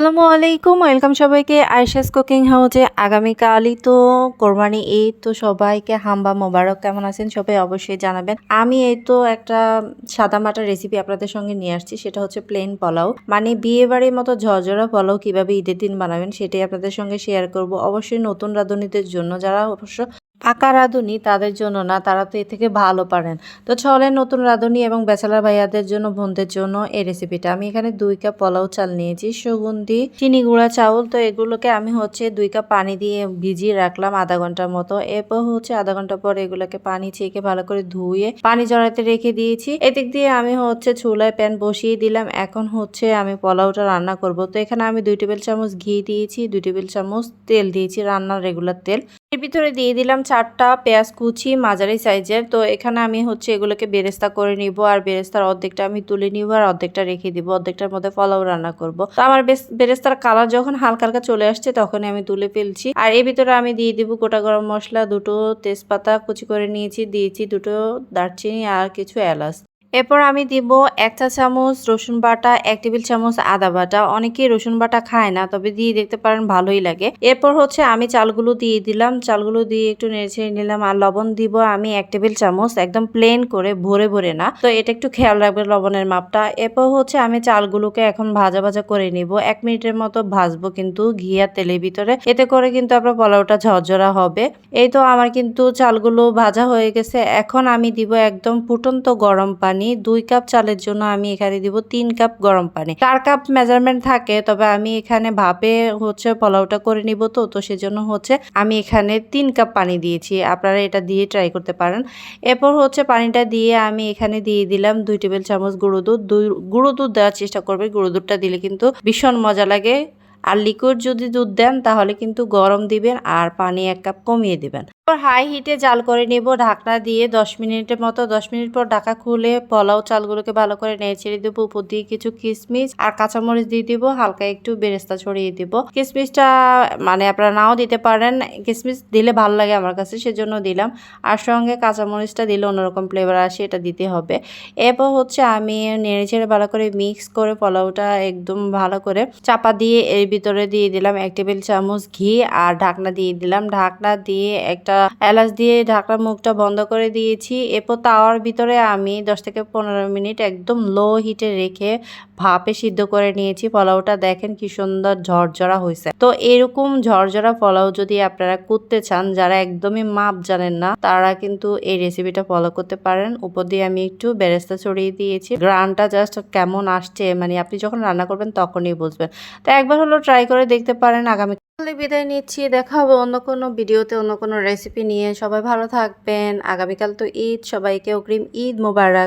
আসসালামু আলাইকুম, ওয়েলকাম সবাইকে আয়েশাস কুকিং হাউসে। আগামীকালই তো কোরবানি ঈদ, তো সবাইকে হাম্বা মোবারক। কেমন আছেন সবাই অবশ্যই জানাবেন। আমি এই তো একটা সাদা মাটা রেসিপি আপনাদের সঙ্গে নিয়ে আসছি, সেটা হচ্ছে প্লেন পোলাও। মানে বিয়ে বাড়ির মতো ঝরঝরা পোলাও কীভাবে ঈদের দিন বানাবেন, সেটাই আপনাদের সঙ্গে শেয়ার করব। অবশ্যই নতুন রাঁধুনিদের জন্য, যারা অবশ্য পাকা রাঁধুনি তাদের জন্য না, তারা তো এ থেকে ভালো পারেন। তো চলেন নতুন রাঁধুনি এবং ব্যাচেলার ভাইয়াদের জন্য, বোনদের জন্য এই রেসিপিটা আমি এখানে দুই কাপ পোলাও চাল নিয়েছি, সুগন্ধি, চিনি গুঁড়া চাউল। তো এগুলোকে আমি হচ্ছে দুই কাপ পানি দিয়ে ভিজিয়ে রাখলাম আধা ঘণ্টার মতো। এরপর হচ্ছে আধা ঘণ্টা পর এগুলোকে পানি ছেঁকে ভালো করে ধুয়ে পানি জড়াতে রেখে দিয়েছি। এদিক দিয়ে আমি হচ্ছে চুলায় প্যান বসিয়ে দিলাম। এখন হচ্ছে আমি পোলাওটা রান্না করব। তো এখানে আমি দুই টেবিল চামচ ঘি দিয়েছি, দুই টেবিল চামচ তেল দিয়েছি, রান্নার রেগুলার তেল। এর ভিতরে দিয়ে দিলাম চারটা পেঁয়াজ কুচি মাঝারি সাইজের। তো এখানে আমি হচ্ছে এগুলোকে বেরেস্তা করে নিব আর বেরেস্তার অর্ধেকটা আমি তুলে নিব আর অর্ধেকটা রেখে দিব। অর্ধেকটার মধ্যে পোলাও রান্না করব। তো আমার বেরেস্তার কালার যখন হালকা হালকা চলে আসছে তখনই আমি তুলে ফেলছি। আর এর ভিতরে আমি দিয়ে দিব গোটা গরম মশলা, দুটো তেজপাতা কুচি করে নিয়েছি, দিয়েছি দুটো দারচিনি আর কিছু এলাচ। এরপর আমি দিব এক চা চামচ রসুন বাটা, এক টেবিল চামচ আদা বাটা। অনেকেই রসুন বাটা খায় না, তবে দিয়ে দেখতে পারেন ভালোই লাগে। এরপর হচ্ছে আমি চালগুলো দিয়ে দিলাম। চালগুলো দিয়ে একটু নেড়ে নিলাম আর লবণ দিব আমি এক টেবিল চামচ, একদম প্লেন করে ভরে ভরে না। তো এটা একটু খেয়াল রাখবে লবণের মাপটা। এরপর হচ্ছে আমি চালগুলোকে এখন ভাজা ভাজা করে নিব। এক মিনিটের মতো ভাজবো কিন্তু ঘি আর তেলের ভিতরে। এতে করে কিন্তু আপনার পোলাওটা ঝরঝরা হবে। এই তো আমার কিন্তু চালগুলো ভাজা হয়ে গেছে। এখন আমি দিব একদম ফুটন্ত গরম পানি। দুই কাপ চালের জন্য আমি এখানে দিব তিন কাপ গরম পানি। চার কাপ মেজারমেন্ট থাকে, তবে আমি এখানে ভাপে হচ্ছে পোলাওটা করে নিব তো তো সেজন্য হচ্ছে আমি এখানে তিন কাপ পানি দিয়েছি। আপনারা এটা দিয়ে ট্রাই করতে পারেন। এরপর হচ্ছে পানিটা দিয়ে আমি এখানে দিয়ে দিলাম দুই টেবিল চামচ গুঁড়ো দুধ। দুই- গুঁড়ো দুধ দেওয়ার চেষ্টা করবে। গুঁড়ো দুধটা দিলে কিন্তু ভীষণ মজা লাগে। আর লিকুইড যদি দুধ দেন, তাহলে কিন্তু গরম দিবেন আর পানি এক কাপ কমিয়ে দিবেন। এরপর হাই হিটে জাল করে নেব, ঢাকনা দিয়ে দশ মিনিটের মতো, দশ মিনিট পর ঢাকা খুলে পোলাও চালগুলোকে ভালো করে নেড়ে ছেড়ে দেবো, উপর দিয়ে কিছু কিশমিশ আর কাঁচামরিচ দিয়ে দিব, হালকা একটু বেরেস্তা ছড়িয়ে দিব। কিশমিশটা মানে আপনারা নাও দিতে পারেন কিশমিশ দিলে ভালো লাগে আমার কাছে, সেজন্য দিলাম। আর সঙ্গে কাঁচামরিচটা দিলে অন্যরকম ফ্লেভার আসে, এটা দিতে হবে। এরপর হচ্ছে আমি নেড়ে ছেড়ে ভালো করে মিক্স করে পোলাওটা একদম ভালো করে চাপা দিয়ে এর ভিতরে দিয়ে দিলাম এক টেবিল চামচ ঘি আর ঢাকনা দিয়ে দিলাম। ঢাকনা দিয়ে একটা এলাচ দিয়ে ঢাকনার মুখটা বন্ধ করে দিয়েছি। এরপর তাওয়ার ভিতরে আমি দশ থেকে পনেরো মিনিট একদম লো হিটে রেখে ভাপে সিদ্ধ করে নিয়েছি। পোলাওটা দেখেন কি সুন্দর ঝরঝরা হয়েছে। তো এরকম ঝরঝরা পোলাও যদি আপনারা করতে চান, যারা একদমই মাপ জানেন না, তারা কিন্তু এই রেসিপিটা ফলো করতে পারেন। উপর দিয়ে আমি একটু বেরেস্তা ছড়িয়ে দিয়েছি। গ্রানটা জাস্ট কেমন আসছে মানে আপনি যখন রান্না করবেন তখনই বুঝবেন। তো একবার হলো ট্রাই করে দেখতে পারেন আগামী বিদায় নিচ্ছি। দেখা হবে অন্য কোনো ভিডিওতে, অন্য কোনো রেসিপি নিয়ে। সবাই ভালো থাকবেন। আগামীকাল তো ঈদ। সবাইকে অগ্রিম ঈদ মোবারক।